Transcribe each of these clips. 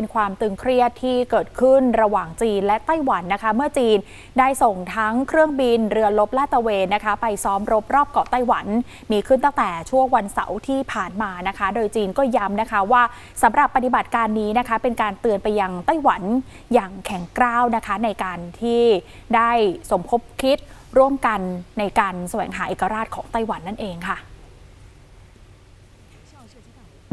เป็นความตึงเครียดที่เกิดขึ้นระหว่างจีนและไต้หวันนะคะ เมื่อจีนได้ส่งทั้งเครื่องบินเรือลบลาดตระเวนนะคะ ไปซ้อมรบรอบเกาะไต้หวัน มีขึ้นตั้งแต่ช่วงวันเสาร์ที่ผ่านมานะคะ โดยจีนก็ย้ำนะคะว่าสำหรับปฏิบัติการนี้นะคะ เป็นการเตือนไปยังไต้หวันอย่างแข็งกร้าวนะคะ ในการที่ได้สมคบคิดร่วมกันในการแสวงหาเอกราชของไต้หวันนั่นเองค่ะ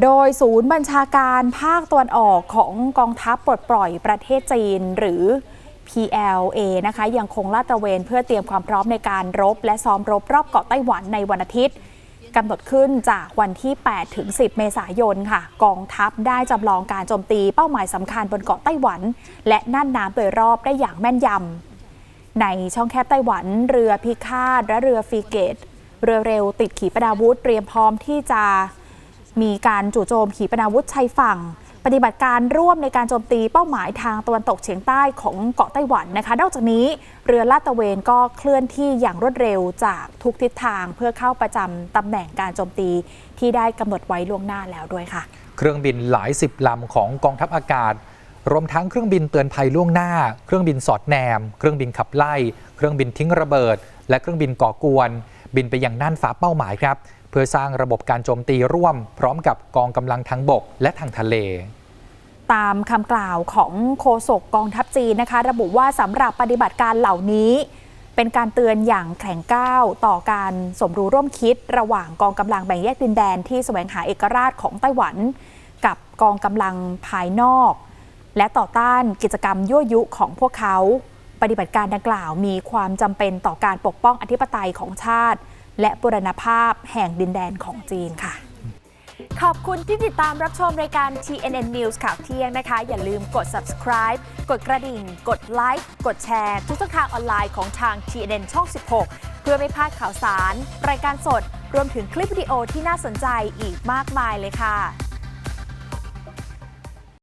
โดยศูนย์บัญชาการภาคตะวันออกของกองทัพปลดปล่อยประเทศจีนหรือ PLA นะคะยังคงลาดตระเวนเพื่อเตรียมความพร้อมในการรบ และซ้อมรบรอบเกาะไต้หวันในวันอาทิตย์กำหนดขึ้นจากวันที่ 8 ถึง 10 เมษายนค่ะ กองทัพได้จำลองการโจมตีเป้าหมายสำคัญบนเกาะไต้หวัน และน่านน้ำโดยรอบได้อย่างแม่นยำในช่องแคบไต้หวัน เรือพิฆาตและเรือฟรีเกต เรือเร็วติดขีปนาวุธเตรียมพร้อมที่จะ มีการจู่โจมขีปนาวุธชายฝั่ง ปฏิบัติการร่วมในการโจมตีเป้าหมายทางตะวันตกเฉียงใต้ของเกาะไต้หวันนะคะ นอกจากนี้เรือลาดตระเวนก็เคลื่อนที่อย่างรวดเร็วจากทุกทิศทางเพื่อเข้าประจำตำแหน่งการโจมตีที่ได้กำหนดไว้ล่วงหน้าแล้วด้วยค่ะ เครื่องบินหลายสิบลำของกองทัพอากาศรวมทั้งเครื่องบินเตือนภัยล่วงหน้า เครื่องบินสอดแนม เครื่องบินขับไล่ เครื่องบินทิ้งระเบิด และเครื่องบินก่อกวน บินไปยังน่านฟ้าเป้าหมายครับ พื่อสร้างระบบการโจมตีร่วม พร้อมกับกองกำลังทางบกและทางทะเลตามคำกล่าวของโฆษกกองทัพจีนนะคะ ระบุว่าสำหรับปฏิบัติการเหล่านี้ เป็นการเตือนอย่างแข็งก้าวต่อการสมรู้ร่วมคิด ระหว่างกองกำลังแบ่งแยกดินแดนที่แสวงหาเอกราชของไต้หวัน กับกองกำลังภายนอก และต่อต้านกิจกรรมยั่วยุของพวกเขา ปฏิบัติการดังกล่าวมีความจำเป็นต่อการปกป้องอธิปไตยของชาติ และบุรณภาพแห่งดินแดนของจีนค่ะ ขอบคุณที่ติดตามรับชมรายการ TNN News ข่าวเที่ยงนะคะ อย่าลืมกด subscribe กดกระดิ่ง กดไลค์ กดแชร์ ทุกช่องทางออนไลน์ของทาง TNN ช่อง 16 เพื่อไม่พลาดข่าวสาร รายการสด รวมถึงคลิปวิดีโอที่น่าสนใจอีกมากมายเลยค่ะ